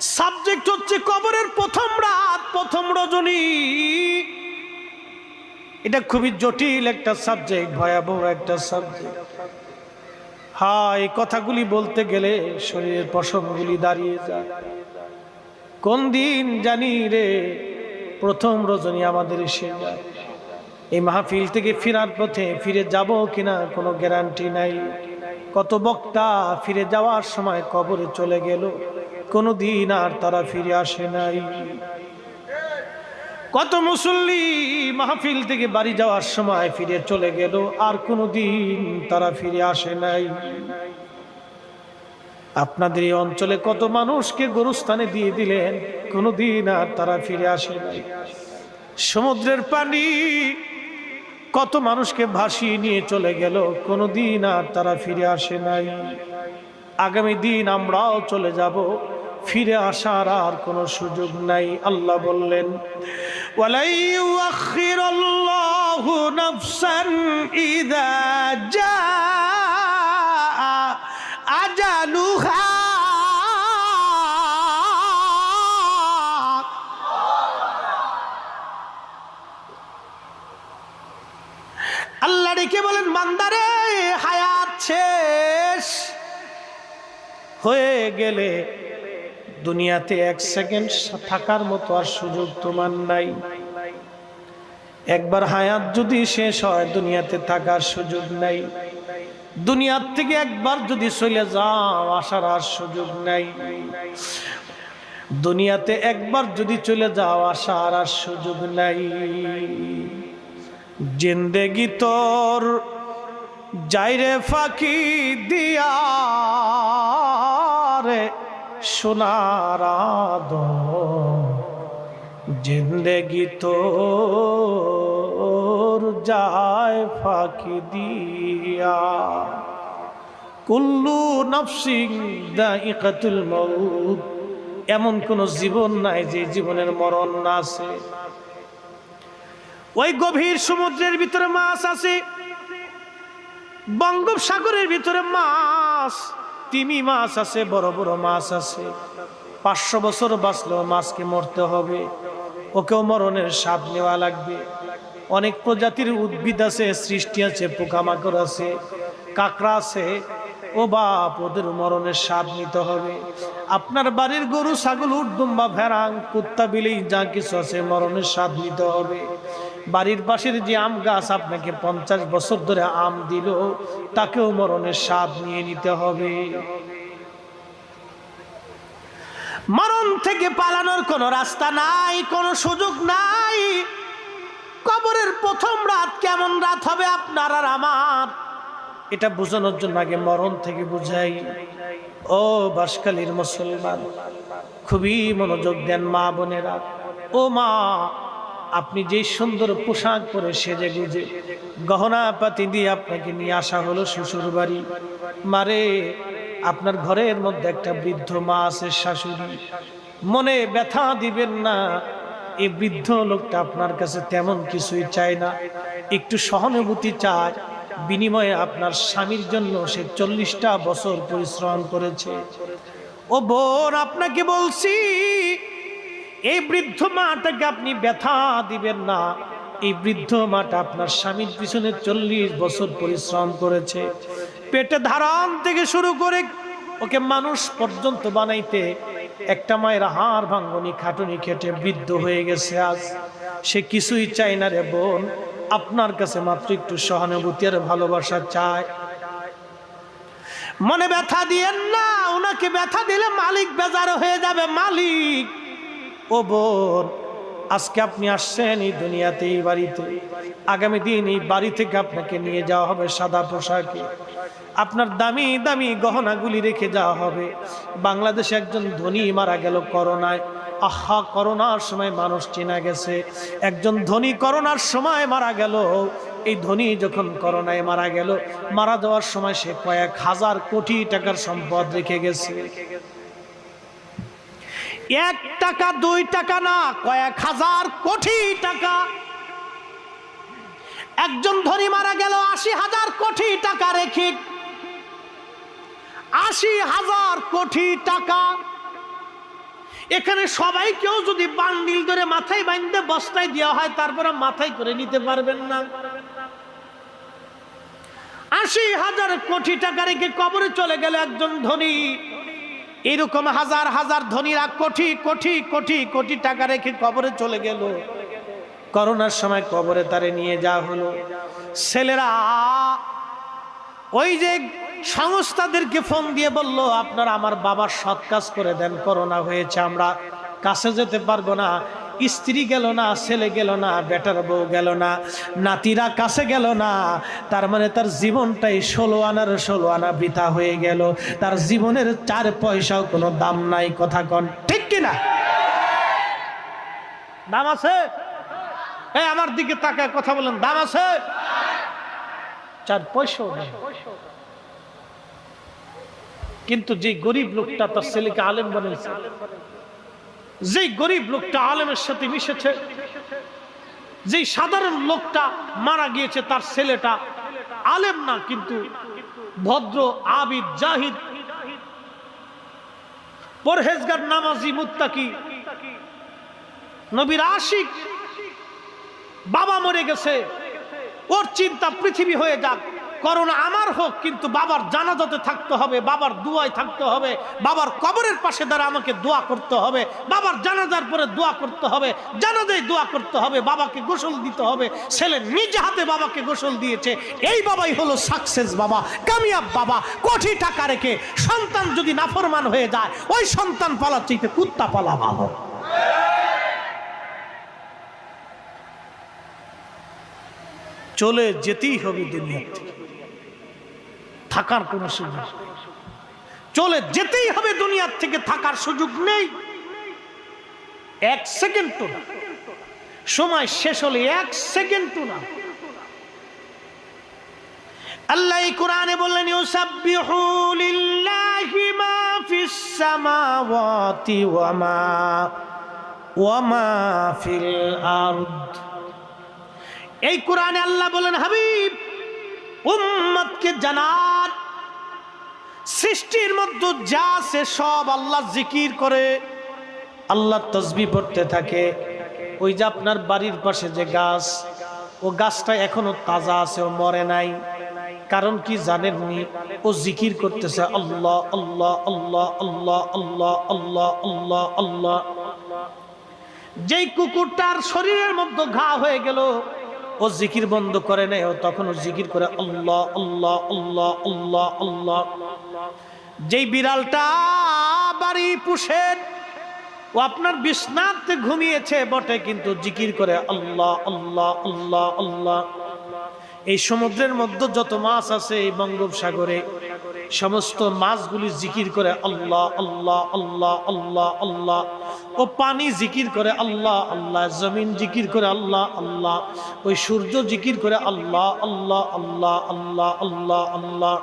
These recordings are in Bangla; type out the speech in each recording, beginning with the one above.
সাবজেক্ট হচ্ছে কবরের প্রথম রাত, প্রথম রজনী। এটা খুবই জটিল একটা সাবজেক্ট ভয়াবহ একটা সাবজেক্ট হ্যাঁ এই কথাগুলি বলতে গেলে শরীরের পশমগুলি দাঁড়িয়ে যায়। কোন দিন জানি রে, প্রথম রজনী আমাদের এসে যায়। এই মাহফিল থেকে ফেরার পথে ফিরে যাব কিনা কোনো গ্যারান্টি নাই। কত বক্তা ফিরে যাওয়ার সময় কবরে চলে গেল। কোনো দিন আর তারা ফিরে আসে নাই। কত মুসল্লি মাহফিল থেকে বাড়ি যাওয়ার সময় ফিরে চলে গেল, আর কোনো দিন তারা ফিরে আসে নাই। আপনাদের এই অঞ্চলে কত মানুষকে গরুস্থানে দিয়ে দিলেন কোনো দিন আর তারা ফিরে আসে নাই। সমুদ্রের পানি কত মানুষকে ভাসিয়ে নিয়ে চলে গেল কোনো দিন আর তারা ফিরে আসে নাই। আগামী দিন আমরাও চলে যাব ফিরে আসার আর কোনো সুযোগ নাই। আল্লাহ বললেন আল্লাহ ডেকে বলেন মান্দারে হায়াত শেষ হয়ে গেলে দুনিয়াতে এক সেকেন্ড থাকার মতো আর সুযোগ তোমার নাই। একবার হায়াত যদি শেষ হয়, দুনিয়াতে থাকার সুযোগ নাই। দুনিয়ার থেকে একবার যদি চলে যাও, আসার আর সুযোগ নাই। দুনিয়াতে একবার যদি চলে যাও, আসার আর সুযোগ নাই। জিন্দেগি তোর যাইরে ফাঁকি দিয়া রে। সোনার জিন্দেগি তোর যায় ফাঁকি দিয়া। কুল্লু নফসিং দাইকাতুল মউত, এমন কোন জীবন নাই যে জীবনের মরণ না আছে। ওই গভীর সমুদ্রের ভিতরে মাছ আছে, বঙ্গোপসাগরের ভিতরে মাছ তিমি মাছ আছে, বড় বড় মাছ আছে। পাঁচশো বছর বাঁচলেও মাছকে মরতে হবে। ওকেও মরণের স্বাদ নেওয়া লাগবে। অনেক প্রজাতির উদ্ভিদ আছে, সৃষ্টি আছে, পোকামাকড় আছে, কাঁকড়া আছে। ও বাপ, ওদের মরণের স্বাদ নিতে হবে। আপনার বাড়ির গরু, ছাগল উর্দুম্বা ভেড়াং, কুত্তা, বিলেই যা কিছু আছে মরণের স্বাদ নিতে হবে। বাড়ির পাশের যে আম গাছ আপনাকে পঞ্চাশ বছর ধরে আম দিল, তাকেও মরণের স্বাদ নিয়ে নিতে হবে। মরণ থেকে পালানোর কোনো রাস্তা নাই, কোনো সুযোগ নাই। কবরের প্রথম রাত কেমন রাত হবে আপনার আর আমার? এটা বোঝানোর জন্য আগে মরণ থেকে বুঝাই। ও বাসকালীর মুসলমান, খুবই মনোযোগ দেন মা বোনেরা। ও মা আপনি যে সুন্দর পোশাক পরে সেজে গুজে গহনা পাতি দিয়ে আপনাকে নিয়ে আসা হলো শ্বশুর বাড়ি। মারে, আপনার ঘরের মধ্যে একটা বৃদ্ধ মা আছে শাশুড়ি। মনে ব্যথা দিবেন না এই বৃদ্ধ লোকটা আপনার কাছে তেমন কিছুই চায় না। একটু সহানুভূতি চায়, বিনিময়ে আপনার স্বামীর জন্য সে চল্লিশটা বছর পরিশ্রম করেছে। ও বোন, আপনাকে বলছি এই বৃদ্ধ মাটাকে আপনি ব্যথা দিবেন না। এই বৃদ্ধ মাটা আপনার স্বামীর পিছনে চল্লিশ বছর পরিশ্রম করেছে। পেটে ধারণ থেকে শুরু করে ওকে মানুষ পর্যন্ত বানাইতে একটা মায়ের হাড় ভাঙ্গনি, খাটুনি খেটে বৃদ্ধ হয়ে গেছে আজ। সে কিছুই চায় না রে বোন, আপনার কাছে মাত্র একটু সহানুভূতি আর ভালোবাসা চায় মনে ব্যথা দিয়েন না, ওনাকে ব্যথা দিলে মালিক বেজার হয়ে যাবে, মালিক। ও আজকে আপনি আসছেন এই দুনিয়াতে, এই বাড়িতে। আগামী দিন এই বাড়ি থেকে আপনাকে নিয়ে যাওয়া হবে সাদা পোশাকে। আপনার দামি দামি গহনাগুলি রেখে যাওয়া হবে। বাংলাদেশে একজন ধনী মারা গেল করোনায়। আহা, করোনার সময় মানুষ চেনা গেছে। একজন ধনী করোনার সময় মারা গেল। এই ধনী যখন করোনায় মারা গেল, মারা যাওয়ার সময় সে কয়েক হাজার কোটি টাকার সম্পদ রেখে গেছে। টাকা, দুই টাকা না, কয়েক হাজার কোটি টাকা। একজন ধনী মারা গেল, আশি হাজার কোটি টাকা রেখে। আশি হাজার কোটি টাকা। এখানে সবাই কেউ যদি বান্ডিল ধরে মাথায় বাইন্দে বস্তায় দেওয়া হয়, তারপরে মাথায় করে নিতে পারবেন না। আশি হাজার কোটি টাকা রেখে কবরে চলে গেল একজন ধনী। এরকম হাজার হাজার ধনীরা কোটি কোটি কোটি কোটি টাকা রেখে কবরে চলে গেল। করোনার সময় কবরে তারে নিয়ে যাওয়া হলো। ছেলেরা, ওই যে সংস্থাদেরকে ফোন দিয়ে বলল, আপনারা আমার বাবার সৎ কাজ করে দেন, করোনা হয়েছে, আমরা কাছে যেতে পারব না। স্ত্রী গেল না, ছেলে গেল না, বেটার বউ গেল না, নাতিরা কাছে গেল না, তার মানে তার জীবনটাই ষোলো আনার ষোলো আনা বৃথা হয়ে গেল। তার জীবনের চার পয়সাও কোনো দাম নাই, কথা কন, ঠিক কিনা? দাম আছে? এই আমার দিকে তাকায় কথা বলেন, দাম আছে? চার পয়সাও নেই। কিন্তু যে গরিব লোকটা তার ছেলেকে আলেম বানিয়েছে যে গরিব লোকটা আলেমের সাথে মিশেছে যে সাধারণ লোকটা মারা গিয়েছে তার ছেলেটা আলেম না, কিন্তু ভদ্র, আবিদ, জাহিদ, পরহেজগার, নামাজি, মুত্তাকি, নবীর আশিক, বাবা মরে গেছে, ওর চিন্তা পৃথিবী হয়ে যাক। করোনা আমার হোক, কিন্তু বাবার জানাজাতে থাকতে হবে, বাবার দুয়ায় থাকতে হবে, বাবার কবরের পাশে দ্বারা আমাকে দোয়া করতে হবে, বাবার জানাজার পরে দোয়া করতে হবে, জানাজায় দোয়া করতে হবে, বাবাকে গোসল দিতে হবে, ছেলে নিজে হাতে বাবাকে গোসল দিয়েছে, এই বাবাই হলো সাকসেস বাবা, কামিয়াব বাবা, কোটি টাকা রেখে সন্তান যদি নাফরমান হয়ে যায়, ওই সন্তান পালার চাইতে কুত্তা পালা ভালো। চলে যেতেই হবে দুনিয়া থেকে। থাকার কোনো সুযোগ চলে যেতেই হবে দুনিয়ার থেকে, থাকার সুযোগ নেই। এক সেকেন্ড তো না। সময় শেষ হলে এক সেকেন্ড তো না। আল্লাহ কোরআনে বললেন এই কোরআনে আল্লাহ বলেন হাবিব, উম্মতকে জানান সৃষ্টির মধ্যে যা আছে সব আল্লাহ জিকির করে, আল্লাহ তসবি পড়তে থাকে। ওই যে আপনার বাড়ির পাশে যে গাছ, ও গাছটা এখনও তাজা আছে, ও মরে নাই। কারণ কি জানেননি ও জিকির করতেছে, আল্লাহ আল্লাহ আল্লাহ আল্লাহ আল্লাহ আল্লাহ আল্লাহ আল্লাহ। যেই কুকুরটার শরীরের মধ্যে ঘা হয়ে গেল ও জিকির বন্ধ করে নেয়, ও তখন ও জিকির করে আল্লাহ আল্লাহ আল্লাহ আল্লাহ আল্লাহ। যেই বিড়ালটা বাড়ি পুষেন ও আপনার বিষ্ণাতে ঘুমিয়েছে, বটে, কিন্তু জিকির করে আল্লাহ আল্লাহ আল্লাহ আল্লাহ। এই সমুদ্রের মধ্যে যত মাছ আছে এই বঙ্গোপসাগরে সমস্ত মাছগুলি জিকির করে আল্লাহ আল্লাহ আল্লাহ আল্লাহ আল্লাহ। ও পানি জিকির করে আল্লাহ আল্লাহ। জমিন জিকির করে আল্লাহ আল্লাহ। ওই সূর্য জিকির করে আল্লাহ আল্লাহ আল্লাহ আল্লাহ আল্লাহ আল্লাহ।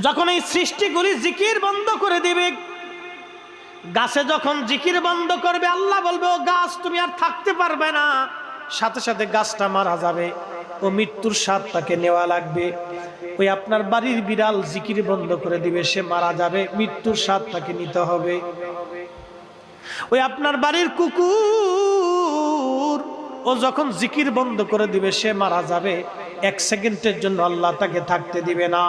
যখন এই সৃষ্টিগুলি জিকির বন্ধ করে দিবে, গাছে যখন জিকির বন্ধ করবে, আল্লাহ বলবে, ও গাছ, তুমি আর থাকতে পারবে না। সাথে সাথে গাছটা মারা যাবে ও মৃত্যুর স্বাদ তাকে নেওয়া লাগবে। ওই আপনার বাড়ির বিড়াল জিকির বন্ধ করে দিবে, সে মারা যাবে, মৃত্যুর স্বাদ তাকে নিতে হবে। ওই আপনার বাড়ির কুকুর, ও যখন জিকির বন্ধ করে দিবে, সে মারা যাবে। এক সেকেন্ডের জন্য আল্লাহ তাকে থাকতে দিবে না।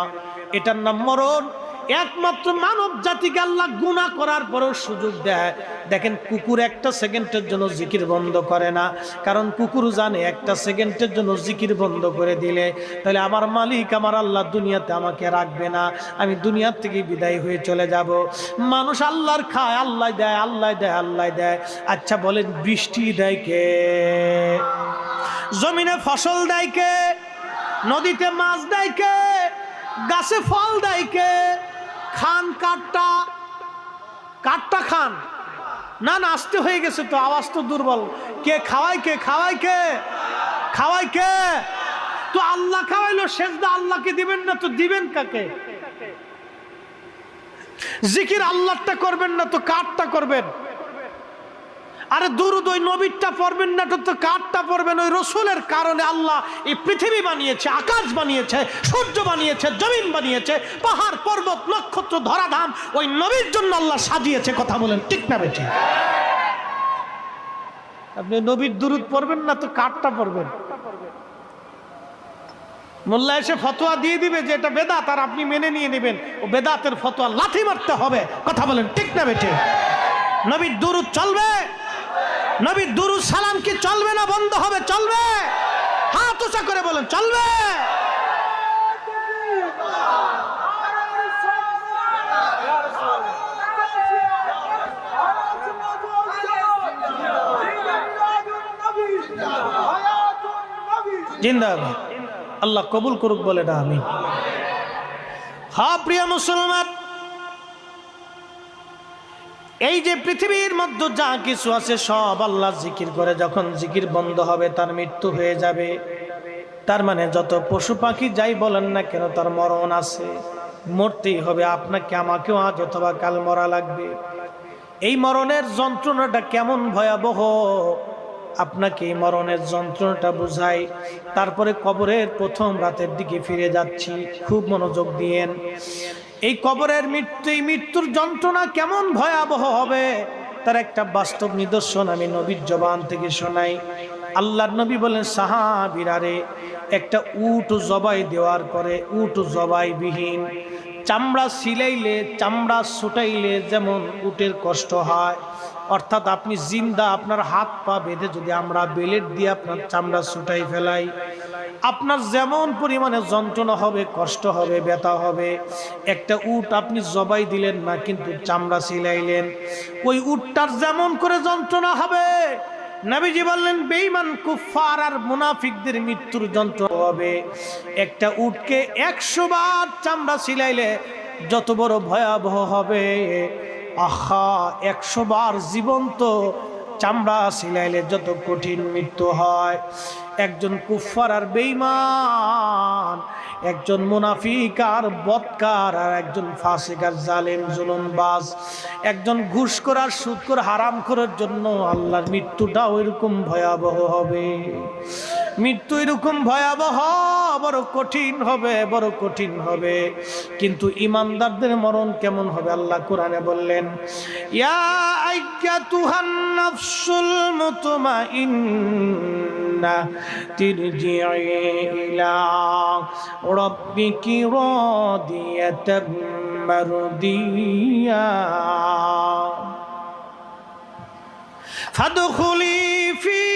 এটার নাম মরণ একমাত্র মানব জাতিকে আল্লাহ গুণা করার পরেও সুযোগ দেয়। দেখেন, কুকুর একটা সেকেন্ডের জন্য জিকির বন্ধ করে না। কারণ কুকুর জানে, একটা সেকেন্ডের জন্য জিকির বন্ধ করে দিলে, তাহলে আমার মালিক, আমার আল্লাহ দুনিয়াতে আমাকে রাখবে না। আমি দুনিয়ার থেকে বিদায় হয়ে চলে যাব। মানুষ আল্লাহর খায়, আল্লাহ দেয় আল্লাহ দেয় আল্লাহ দেয়। আচ্ছা বলেন, বৃষ্টি দেয় কে? জমিনে ফসল দেয় কে? নদীতে মাছ দেয় কে? গাছে ফল দেয় কে? খান কাটটা কাঠটা খান। না না, আসতে হয়ে গেছে তো, আওয়াজ তো দুর্বল। কে খাওয়াই কে খাওয়াই কে? খাওয়াই কে? তো আল্লাহ খাওয়াইলো, সেজদা আল্লাহকে দিবেন না তো দিবেন কাকে? জিকির আল্লাহটা করবেন না তো কাঠটা করবেন? আরে দুরুদ ওই নবীরটা পড়বেন না তো কাঠটা পড়বেন। ওই রসুলের কারণে আল্লাহ এই পৃথিবী বানিয়েছে, আকাশ বানিয়েছে, সূর্য বানিয়েছে, জমিন বানিয়েছে, পাহাড়, পর্বত, নক্ষত্র, ধরাধাম, ওই নবীর জন্য আল্লাহ সাজিয়েছে, কথা বলেন, ঠিক না বেঠি? আপনি নবীর দুরুদ পড়বেন না, তো কাঠটা পড়বেন। মোল্লা এসে ফতোয়া দিয়ে দিবে যে এটা বেদাত, আর আপনি মেনে নিয়ে নেবেন। ও বেদাতের ফতোয়া লাথি মারতে হবে, কথা বলেন, ঠিক না বেঠে? নবীর দুরুদ চলবে। নবীর দুরুদ সালাম কি চলবে না বন্ধ হবে? চলবে? হাত উঁচা করে বলেন, চলবে? আল্লাহ কবুল করুক বলে না আমি হা প্রিয় মুসলমান এই যে পৃথিবীর মধ্যে যা কিছু আছে, সব আল্লাহ জিকির করে। যখন জিকির বন্ধ হবে, তার মৃত্যু হয়ে যাবে। তার মানে যত পশু পাখি যাই বলেন না কেন, তার মরণ আছে। মরতেই হবে। আপনাকে, আমাকেও আজ অথবা কাল মরা লাগবে। এই মরণের যন্ত্রণাটা কেমন ভয়াবহ? আপনাকে এই মরণের যন্ত্রণাটা বুঝাই। তারপরে কবরের প্রথম রাতের দিকে ফিরে যাচ্ছি। খুব মনোযোগ দিয়েন। এই কবরের মৃত্যু, এই মৃত্যুর যন্ত্রণা কেমন ভয়াবহ হবে? তার একটা বাস্তব নিদর্শন আমি নবীর জবান থেকে শোনাই। আল্লাহর নবী বলেন সাহাবিরারে একটা উট জবাই দেওয়ার পরে উট জবাই বিহীন চামড়া সিলাইলে, চামড়া ছুটাইলে যেমন উটের কষ্ট হয় অর্থাৎ আপনি জিন্দা আপনার হাত পা বেঁধে যদি আমরা বেলেট দিয়ে আপনার চামড়া ছুটাই ফেলাই, আপনার যেমন পরিমাণে যন্ত্রণা হবে, কষ্ট হবে, ব্যথা হবে, একটা উট আপনি জবাই দিলেন না, কিন্তু চামড়া সিলাইলেন। ওই উটটার যেমন করে যন্ত্রণা হবে, নবীজি বললেন, বেঈমান কুফার আর মুনাফিকদের মৃত্যুর যন্ত্র হবে। একটা উটকে একশো বার চামড়া সিলাইলে যত বড় ভয়াবহ হবে। আহা, একশো বার জীবন্ত চামড়া সিলাইলে যত কঠিন মৃত্যু হয়। একজন কুফার আর বেইমান একজন মুনাফিক আর বৎকার, আর একজন ফাসিক আর জালেম জুলুমবাজ। একজন ঘুষখোর আর সুদখোর হারাম করার জন্য আল্লাহর মৃত্যুটা ওইরকম ভয়াবহ হবে। মৃত্যু এরকম ভয়াবহ বড় কঠিন হবে বড় কঠিন হবে কিন্তু ইমানদারদের মরণ কেমন হবে আল্লাহ কোরআনে বললেন ইয়া আইয়াতুহান নাফসুল মুতমাইন্না তিরজিই ইলা রাব্বিকি রাদিয়াতাম মারদিয়া فادخلي في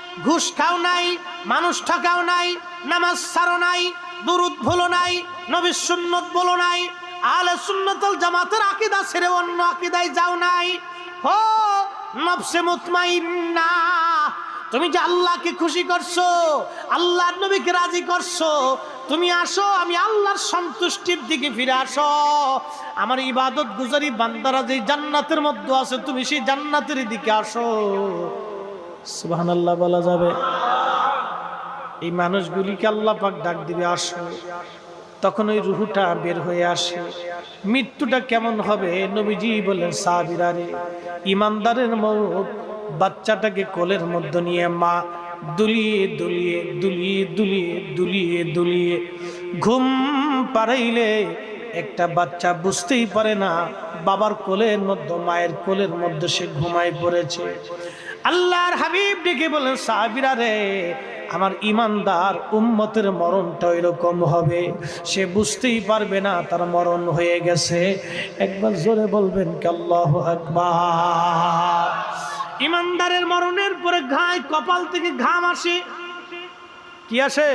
ঘুষ খাও নাই, মানুষ ঠকাও নাই, নামাজ ছাড়ো নাই, দুরুদ ভুলো নাই নবী সুন্নত বলো নাই আলে সুন্নতল জামাতের আকিদা ছেড়ে অন্য আকিদায় যাও নাই। হো নফসে মুতমাইন্না, তুমি যে আল্লাহকে খুশি করছ, আল্লাহর নবীকে রাজি করছ, তুমি আসো, আমি আল্লাহর সন্তুষ্টির দিকে ফিরে আসো। আমার ইবাদত গুজারি বান্দারা যে জান্নাতের মধ্যে আছে, তুমি সেই জান্নাতের দিকে আসো। সুবহানাল্লাহ বলা যাবে। এই মানুষগুলিকে আল্লাহ পাক ডাক দিবে, আসো। তখন ওই রুহুটা বের হয়ে আসে। মৃত্যুটা কেমন হবে? নবীজি বলেন সাবিরারে ইমানদারের মৌত, বাচ্চাটাকে কোলের মধ্যে নিয়ে মা, দুলিয়ে দুলিয়ে দুলিয়ে দুলিয়ে দুলিয়ে দুলিয়ে। ঘুম পাড়াইলে একটা বাচ্চা বুঝতেই পারে না, বাবার কোলের মধ্যে, মায়ের কোলের মধ্যে সে ঘুমায় পড়েছে। আল্লাহর হাবিব ডেকে বলেন সাহাবিরা রে, আমার ইমানদার উম্মতের মরণটা এরকম হবে। সে বুঝতেই পারবে না, তার মরণ হয়ে গেছে। একবার জোরে বলবেন কি আল্লাহ আকবার। ইমানদারের মরণের পরে ঘায় কপাল থেকে ঘাম আসে। কি আসে?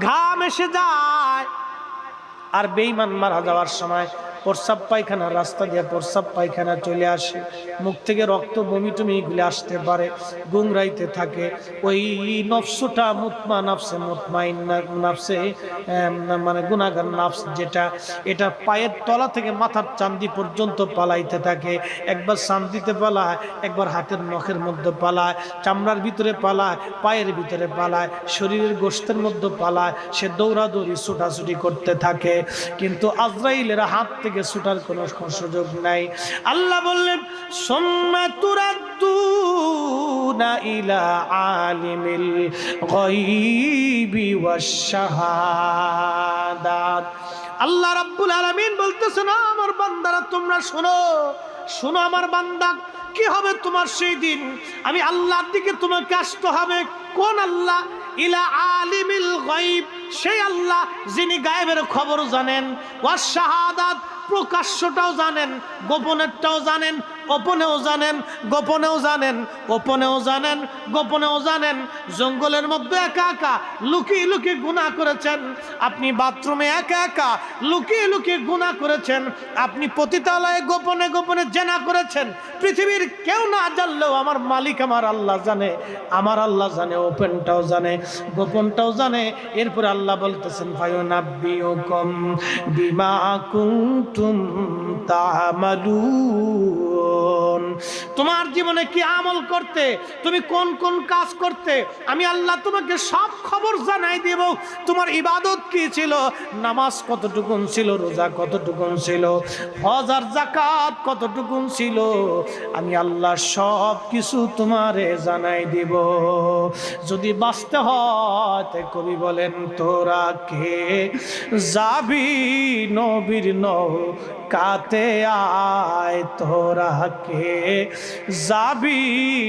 ঘাম এসে যায়। আর বেইমান মারা যাওয়ার সময় প্রস্রাব পায়খানা, রাস্তা দিয়ে প্রস্রাব পায়খানা চলে আসে। মুখ থেকে রক্ত বমি টমি এগুলি আসতে পারে, গুংরাইতে থাকে। ওই নফসটা মুতমা নাফসে, মুতমাইন নাফসে মানে গুনাগার নাফস যেটা, এটা পায়ের তলা থেকে মাথার চান্দি পর্যন্ত পালাইতে থাকে। একবার চান্দিতে পালায়, একবার হাতের নখের মধ্যে পালায়, চামড়ার ভিতরে পালায়, পায়ের ভিতরে পালায়, শরীরের গোষ্ঠের মধ্যে পালায়, সে দৌড়াদৌড়ি, ছুটাছুটি করতে থাকে। কিন্তু আজরাইলের হাত থেকে ছুটার কোনো সুযোগ নাই। আল্লাহ বললেন, সোম্মা তুরাদ্দুনা ইলা আলিমিল আল্লাহ রাব্বুল আলামিন বলতেছেন, আমার বান্দারা, তোমরা শোনো শোনো আমার বান্দা কি হবে তোমার সেই দিন? আমি আল্লাহর দিকে তোমাকে আসতে হবে। কোন আল্লাহ? ইলা আলিমিল গাইব সেই আল্লাহ যিনি গায়েবের খবর জানেন। ওয়া শাহাদাত প্রকাশ্যটাও জানেন, গোপনেরটাও জানেন গোপনেও জানেন গোপনেও জানেন গোপনেও জানেন গোপনেও জানেন, জঙ্গলের মধ্যে একা একা লুকিয়ে লুকিয়ে গুণা করেছেন। আপনি বাথরুমে একা একা লুকিয়ে লুকিয়ে গুণা করেছেন। আপনি পতিতালয়ে গোপনে গোপনে জেনা করেছেন। পৃথিবীর কেউ না জানলেও আমার মালিক আমার আল্লাহ জানে, আমার আল্লাহ জানে, ওপেনটাও জানে, গোপনটাও জানে। এরপরে আল্লাহ বলতেছেন, ফায়ুনাব্বিউকুম বিমা কুনতুম তা'মালুন তোমার জীবনে কি আমল করতে? তুমি কোন কোন কাজ করতে? আমি আল্লাহ তোমাকে সব খবর জানাই দেব। তোমার ইবাদত কি ছিল? নামাজ কতটুকুন ছিল? রোজা কতটুকুন ছিল? হজার জাকাত কতটুকুন ছিল? আমি আল্লাহ সব কিছু তোমারে জানাই দিব। যদি বাঁচতে হয় কবি বলেন, তোরা কে? যাবি নবীর নৌ কাতে আয় তোরা কে? যাবি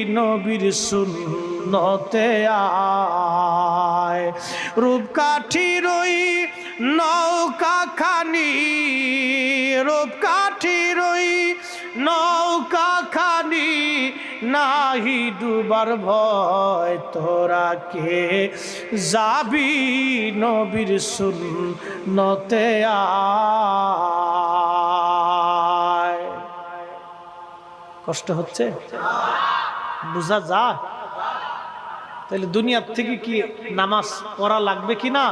নবীর সুন্নতে আয়। রূপকাঠির ওই নৌকা খানি রূপকাঠির ওই নৌকা খানি নাহি ডুবার ভয় তোরা কে? যাবি নবীর সুন্নতে আয়। কষ্ট হচ্ছে? বুঝা যা তাহলে দুনিয়ার থেকে কি নামাজ পড়া লাগবে কিনা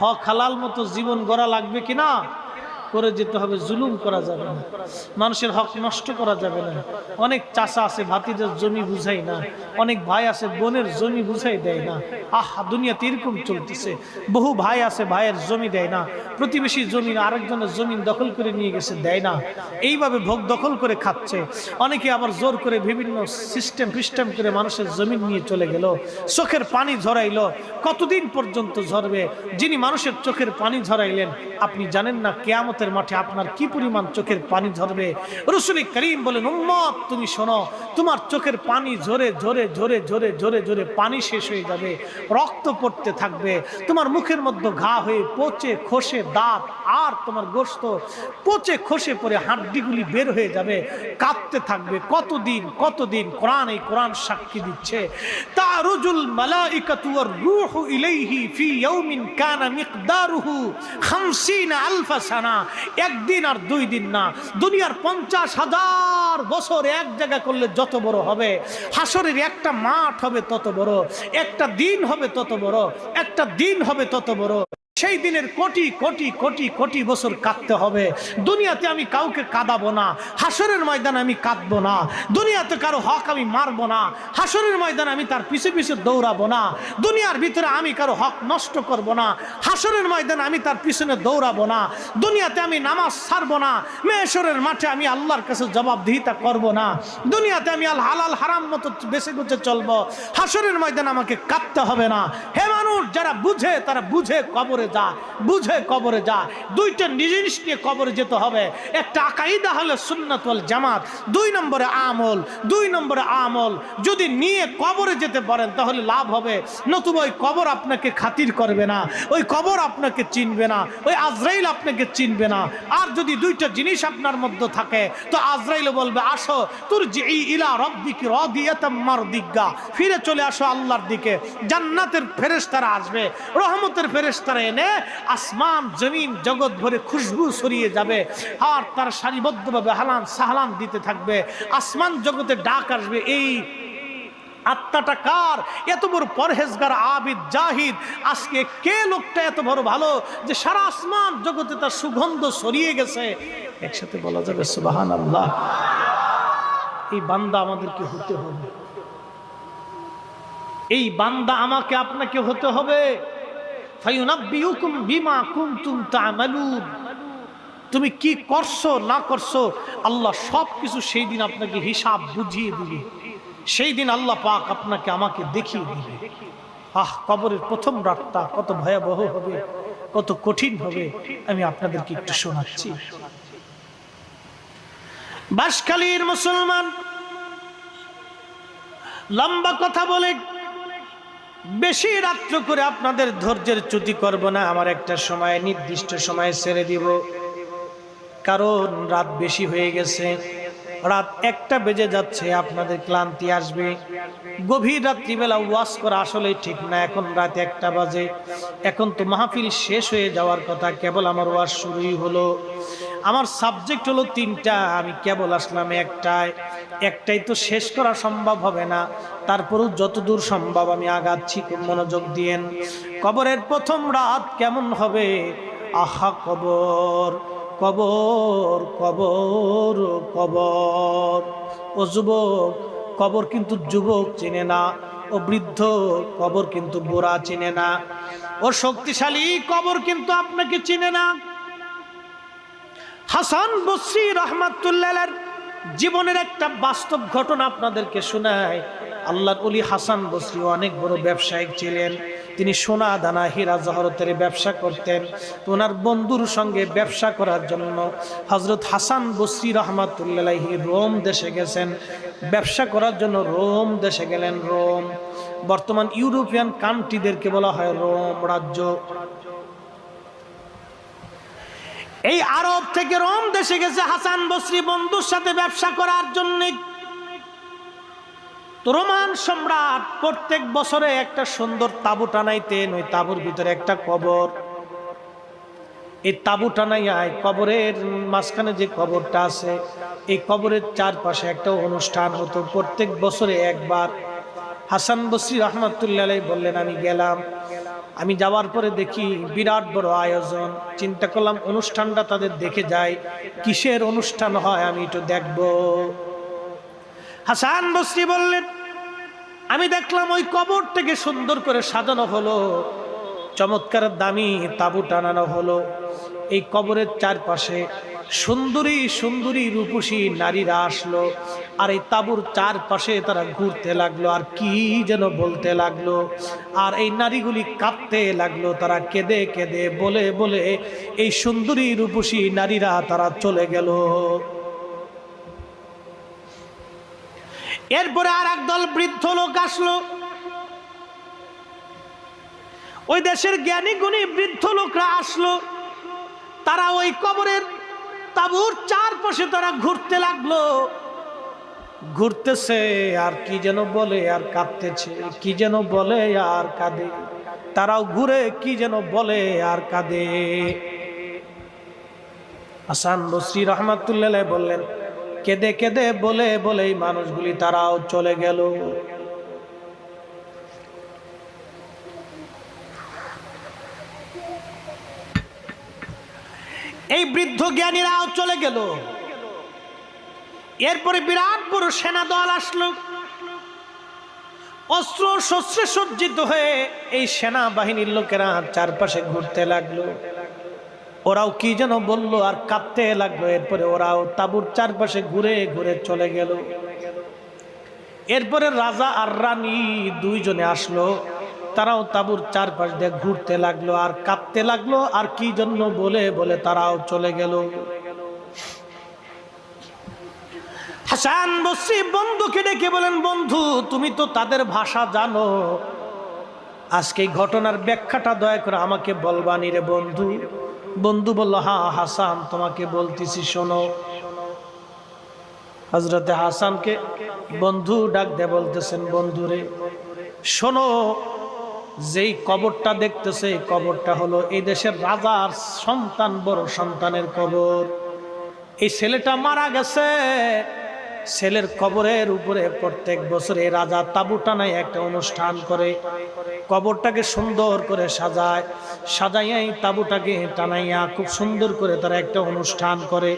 হক হালাল মতো জীবন গড়া লাগবে কি না? করে যেতে হবে, জুলুম করা যাবে না। মানুষের হক নষ্ট করা যাবে না। অনেক চাষা আছে ভাতিদের জমি বুঝাই না। অনেক ভাই আছে, বোনের জমি বুঝাই দেয় না। আহ, দুনিয়াতে এরকম চলতেছে। বহু ভাই আছে, ভাইয়ের জমি দেয় না। প্রতিবেশী জমি আরেকজনের জমিন দখল করে নিয়ে গেছে, দেয় না। এইভাবে ভোগ দখল করে খাচ্ছে। অনেকে আবার জোর করে বিভিন্ন সিস্টেম, ফিস্টেম করে মানুষের জমিন নিয়ে চলে গেল। চোখের পানি ঝরাইলো। কতদিন পর্যন্ত ঝরবে? যিনি মানুষের চোখের পানি ঝরাইলেন, আপনি জানেন না? কেয়ামতের মাঠে আপনার কি পরিমাণ চোখের পানি ঝরবে? রসুলি করিম বলেন, উম্মত, তুমি শোনো, তোমার চোখের পানি ঝরে ঝরে ঝরে ঝরে ঝরে ঝরে পানি শেষ হয়ে যাবে, রক্ত পড়তে থাকবে, তোমার মুখের মধ্যে ঘা হয়ে পচে খসে দাঁত আর তোমার গোস্ত পচে খসে পড়ে হাড্ডিগুলি বের হয়ে যাবে কাঁদতে থাকবে। কতদিন কতদিন কোরআন এই কোরআন সাক্ষী দিচ্ছে? তা রুজুল মালাইকাতু ওয়ার রূহু ইলাইহি ফি ইয়াউমিন কানা মিকদারুহু 50 আলফা সানা। একদিন আর দুই দিন না। দুনিয়ার পঞ্চাশ হাজার বছর এক জায়গা করলে যত বড় হবে, হাসরের একটা মাঠ হবে তত বড়, একটা দিন হবে তত বড়, একটা দিন হবে তত বড়। সেই দিনের কোটি কোটি কোটি কোটি বছর কাঁদতে হবে। দুনিয়াতে আমি কাউকে কাঁদাবো না। হাসরের ময়দানে আমি কাঁদবো না। দুনিয়াতে কারও হক আমি মারবো না। হাসরের ময়দানে আমি তার পিছে পিছে দৌড়াবো না। দুনিয়ার ভিতরে আমি কারও হক নষ্ট করব না। হাসরের ময়দানে আমি তার পিছনে দৌড়াবো না। দুনিয়াতে আমি নামাজ ছাড়বো না। মেয়েশ্বরের মাঠে আমি আল্লাহর কাছে জবাবদিহিতা করব না। দুনিয়াতে আমি আল হালাল হারাম মতো বেছে গুছে চলবো। হাসরের ময়দানে আমাকে কাঁদতে হবে না। হে মানুষ, যারা বুঝে, তারা বুঝে কবরে যা, বুঝে কবরে যা। দুইটা জিনিস নিয়ে কবরে যেতে হবে। একটা আকাইদা হলে সুন্নাতুল জামাত, দুই নম্বরে আমল, দুই নম্বরে আমল। যদি নিয়ে কবরে যেতে পারেন, তাহলে লাভ হবে। নতুবা ওই কবর আপনাকে খাতির করবে না, ওই কবর আপনাকে চিনবে না, ওই আজরাইল আপনাকে চিনবে না। আর যদি দুইটা জিনিস আপনার মধ্যে থাকে, তো আজরাইল বলবে, আসো তোর যে ইলা রব্বিকে রদিয়াতাম মারদিগা। ফিরে চলে আসো আল্লাহর দিকে। জান্নাতের ফেরেস্তারা আসবে, রহমতের ফেরেস্তারা এনে আসমান, জমিন, জগৎ ভরে খুশবু ছড়িয়ে যাবে আর তার সারিবদ্ধভাবে হালান সাহালান দিতে থাকবে। আসমান জগতে ডাক আসবে, এই আত্মাটা কার? এত বড় পরহেজগার, আবিদ, জাহিদ, আজকে কে লোকটা এত বড় ভালো যে সারা আসমান জগতে তার সুগন্ধ ছড়িয়ে গেছে? একসাথে বলা যাবে সুবাহান আল্লাহ এই বান্দা আমাদেরকে হতে হবে। এই বান্দা আমাকে আপনাকে হতে হবে। তুমি কি করছ, না করছ, আল্লাহ সব কিছু সেই দিন আপনাকে হিসাব বুঝিয়ে দিবে। সেই দিন আল্লাহ পাক আপনাকে আমাকে দেখিয়ে দিবে। আহ, কবরের প্রথম রাতটা কত ভয়াবহ হবে, কত কঠিন হবে, আমি আপনাদেরকে একটু শোনাচ্ছি। বাসখালীর মুসলমান লম্বা কথা বলে বেশি রাত্র করে আপনাদের ধৈর্যের চ্যুতি করব না, আমার একটা সময়, নির্দিষ্ট সময় ছেড়ে দিব। কারণ রাত বেশি হয়ে গেছে, রাত একটা বেজে যাচ্ছে, আপনাদের ক্লান্তি আসবে। গভীর রাত্রিবেলা ওয়াশ করা আসলে ঠিক না, এখন রাত একটা বাজে। এখন তো মাহফিল শেষ হয়ে যাওয়ার কথা, কেবল আমার ওয়াশ শুরুই হলো। আমার সাবজেক্ট হলো তিনটা, আমি কেবল আসলাম একটাই একটাই তো শেষ করা সম্ভব হবে না। তারপরেও যতদূর সম্ভব আমি আগাচ্ছি মনোযোগ দিয়েন। কবরের প্রথম রাত কেমন হবে? আহা, কবর কবর কবর কবর। ও যুবক, কবর কিন্তু যুবক চেনে না। ও বৃদ্ধ, কবর কিন্তু বুড়া চেনে না। ও শক্তিশালী, কবর কিন্তু আপনাকে চিনে না। হাসান বসরি রহমাতুল্লাহ জীবনের একটা বাস্তব ঘটনা আপনাদেরকে শোনায় আল্লাহর অলি হাসান বসরি অনেক বড় ব্যবসায়িক ছিলেন। তিনি সোনা দানা, হীরা জহরতের ব্যবসা করতেন। তো ওনার বন্ধুর সঙ্গে ব্যবসা করার জন্য হজরত হাসান বসরি রহমাতুল্লাহি রোম দেশে গেছেন। ব্যবসা করার জন্য রোম দেশে গেলেন। রোম, বর্তমান ইউরোপিয়ান কান্ট্রিদেরকে বলা হয় রোম রাজ্য। এই আরব থেকে রোম দেশে গেছে হাসান বসরি বন্ধুর সাথে ব্যবসা করার জন্য। রোমান সম্রাট প্রত্যেক বছরে একটা সুন্দর তাবু টানাইতেন, ওই তাবুর ভিতরে একটা কবর। এই তাবু টানাইয়ায় কবরের মাঝখানে যে কবরটা আছে, এই কবরের চারপাশে একটা অনুষ্ঠান হতো। প্রত্যেক বছরে একবার হাসান বসরি রহমতুল্লাহ বললেন, আমি গেলাম। আমি যাওয়ার পরে দেখি বিরাট বড় আয়োজন। চিন্তা করলাম অনুষ্ঠানটা তাদের দেখে যায়, কিসের অনুষ্ঠান হয় আমি একটু দেখব। হাসান বসরি বললেন, আমি দেখলাম ওই কবরটাকে সুন্দর করে সাজানো হলো, চমৎকার দামি তাবু টানানো হলো। এই কবরের চারপাশে সুন্দরী সুন্দরী রূপসী নারীরা আসলো। আর এই তাবুর চারপাশে তারা ঘুরতে লাগল। আর কি যেন বলতে লাগল। আর এই নারীগুলি কাঁদতে লাগল। তারা কেঁদে কেঁদে, বলে বলে এই সুন্দরী রূপসী নারীরা তারা চলে গেল। এরপরে আর একদল বৃদ্ধ লোক আসলো। ওই দেশের জ্ঞানী গুণী বৃদ্ধ লোকরা আসলো। তারা ওই কবরের তাবুর চারপাশে তারা ঘুরতে লাগল। ঘুরতেছে, আর কি যেন বলে, আর কাঁদতেছে, কি যেন বলে, আর কাঁদে। তারাও ঘুরে, কি যেন বলে, আর কাঁদে। হাসান বসরি রহমাতুল্লাহ বললেন, কেঁদে কেঁদে, বলে বলে এই মানুষগুলি তারাও চলে গেল এই বৃদ্ধ জ্ঞানীরাও চলে গেল। এরপরে বিরাট বড় সেনা দল আসলো। অস্ত্র শস্ত্রে সজ্জিত হয়ে এই সেনা বাহিনীর লোকেরা চারপাশে ঘুরতে লাগল। ওরাও কি যেন বলল আর কাঁদতে লাগল। এরপরে ওরাও তাবুর চারপাশে ঘুরে ঘুরে চলে গেল। এরপরে রাজা আর রানী দুইজনে আসলো। তারাও তাবুর চারপাশ দিয়ে ঘুরতে লাগল, আর কাঁদতে লাগল, আর কি জন্য বলে বলে তারাও চলে গেল। হাসান বসরি বন্ধুকে ডেকে বলেন, বন্ধু, তুমি তো তাদের ভাষা জানো। আজকে এই ঘটনার ব্যাখ্যাটা দয়া করে আমাকে বলবানি রে বন্ধু। বন্ধু বলল, হা, হাসান, তোমাকে বলতেছি, শোনো। হজরতে হাসানকে বন্ধু ডাক দে বলতেছেন বন্ধুরে শোনো যেই কবরটা দেখতেছে, এই কবরটা হলো এই দেশের রাজার সন্তান, বড় সন্তানের কবর। এই ছেলেটা মারা গেছে। ছেলের কবরের উপরে প্রত্যেক বছরে রাজা তাবু টানায় একটা অনুষ্ঠান করে। কবরটাকে সুন্দর করে সাজায়। সাজাইয়াই তাবুটাকে টানাইয়া খুব সুন্দর করে তারা একটা অনুষ্ঠান করে।